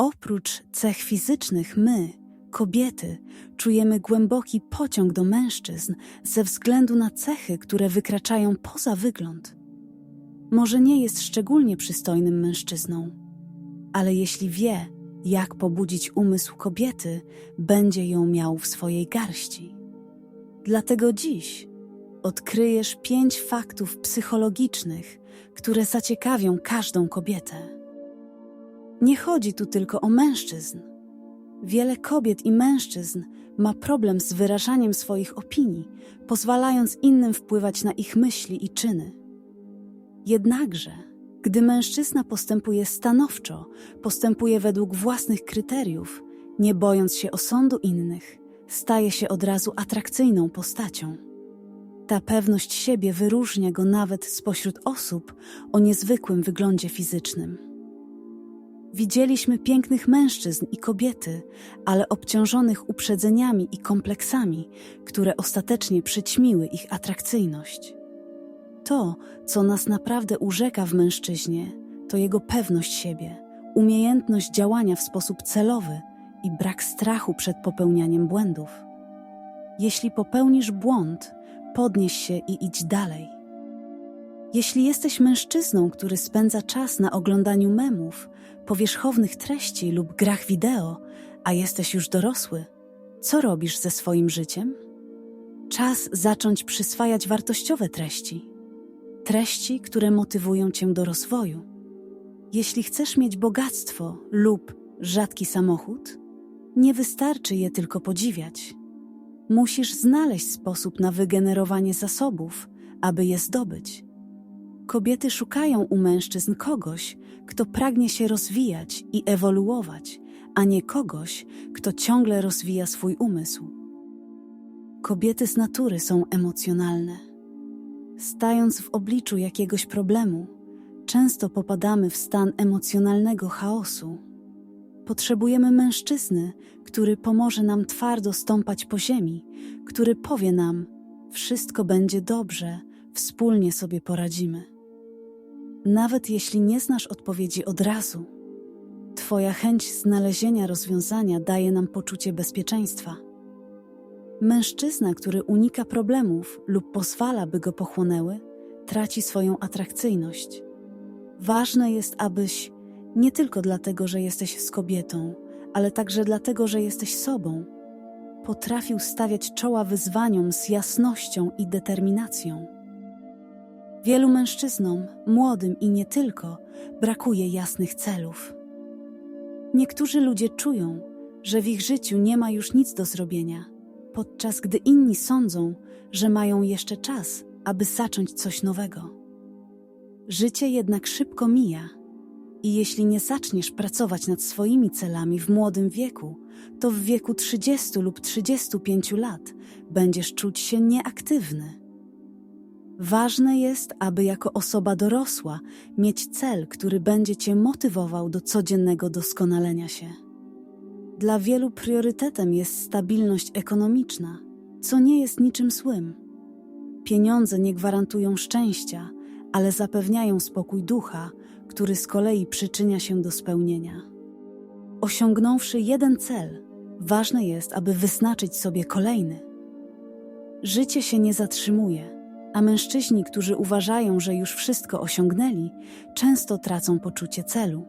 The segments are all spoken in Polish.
Oprócz cech fizycznych, my, kobiety, czujemy głęboki pociąg do mężczyzn ze względu na cechy, które wykraczają poza wygląd. Może nie jest szczególnie przystojnym mężczyzną, ale jeśli wie, jak pobudzić umysł kobiety, będzie ją miał w swojej garści. Dlatego dziś odkryjesz pięć faktów psychologicznych, które zaciekawią każdą kobietę. Nie chodzi tu tylko o mężczyzn. Wiele kobiet i mężczyzn ma problem z wyrażaniem swoich opinii, pozwalając innym wpływać na ich myśli i czyny. Jednakże, gdy mężczyzna postępuje stanowczo, postępuje według własnych kryteriów, nie bojąc się osądu innych, staje się od razu atrakcyjną postacią. Ta pewność siebie wyróżnia go nawet spośród osób o niezwykłym wyglądzie fizycznym. Widzieliśmy pięknych mężczyzn i kobiety, ale obciążonych uprzedzeniami i kompleksami, które ostatecznie przyćmiły ich atrakcyjność. To, co nas naprawdę urzeka w mężczyźnie, to jego pewność siebie, umiejętność działania w sposób celowy i brak strachu przed popełnianiem błędów. Jeśli popełnisz błąd, podnieś się i idź dalej. Jeśli jesteś mężczyzną, który spędza czas na oglądaniu memów, powierzchownych treści lub grach wideo, a jesteś już dorosły, co robisz ze swoim życiem? Czas zacząć przyswajać wartościowe treści. Treści, które motywują cię do rozwoju. Jeśli chcesz mieć bogactwo lub rzadki samochód, nie wystarczy je tylko podziwiać. Musisz znaleźć sposób na wygenerowanie zasobów, aby je zdobyć. Kobiety szukają u mężczyzn kogoś, kto pragnie się rozwijać i ewoluować, a nie kogoś, kto ciągle rozwija swój umysł. Kobiety z natury są emocjonalne. Stając w obliczu jakiegoś problemu, często popadamy w stan emocjonalnego chaosu. Potrzebujemy mężczyzny, który pomoże nam twardo stąpać po ziemi, który powie nam: Wszystko będzie dobrze, wspólnie sobie poradzimy. Nawet jeśli nie znasz odpowiedzi od razu, Twoja chęć znalezienia rozwiązania daje nam poczucie bezpieczeństwa. Mężczyzna, który unika problemów lub pozwala, by go pochłonęły, traci swoją atrakcyjność. Ważne jest, abyś nie tylko dlatego, że jesteś z kobietą, ale także dlatego, że jesteś sobą, potrafił stawiać czoła wyzwaniom z jasnością i determinacją. Wielu mężczyznom, młodym i nie tylko, brakuje jasnych celów. Niektórzy ludzie czują, że w ich życiu nie ma już nic do zrobienia, podczas gdy inni sądzą, że mają jeszcze czas, aby zacząć coś nowego. Życie jednak szybko mija i jeśli nie zaczniesz pracować nad swoimi celami w młodym wieku, to w wieku 30 lub 35 lat będziesz czuć się nieaktywny. Ważne jest, aby jako osoba dorosła mieć cel, który będzie cię motywował do codziennego doskonalenia się. Dla wielu priorytetem jest stabilność ekonomiczna, co nie jest niczym złym. Pieniądze nie gwarantują szczęścia, ale zapewniają spokój ducha, który z kolei przyczynia się do spełnienia. Osiągnąwszy jeden cel, ważne jest, aby wyznaczyć sobie kolejny. Życie się nie zatrzymuje, a mężczyźni, którzy uważają, że już wszystko osiągnęli, często tracą poczucie celu.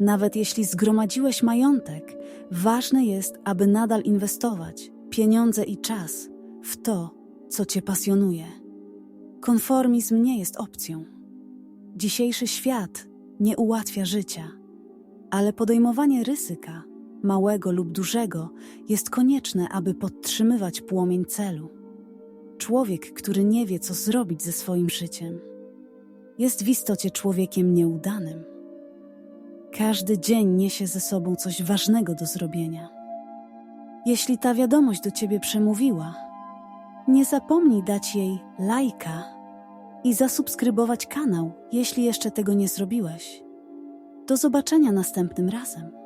Nawet jeśli zgromadziłeś majątek, ważne jest, aby nadal inwestować pieniądze i czas w to, co cię pasjonuje. Konformizm nie jest opcją. Dzisiejszy świat nie ułatwia życia, ale podejmowanie ryzyka, małego lub dużego, jest konieczne, aby podtrzymywać płomień celu. Człowiek, który nie wie, co zrobić ze swoim życiem, jest w istocie człowiekiem nieudanym. Każdy dzień niesie ze sobą coś ważnego do zrobienia. Jeśli ta wiadomość do ciebie przemówiła, nie zapomnij dać jej lajka i zasubskrybować kanał, jeśli jeszcze tego nie zrobiłeś. Do zobaczenia następnym razem.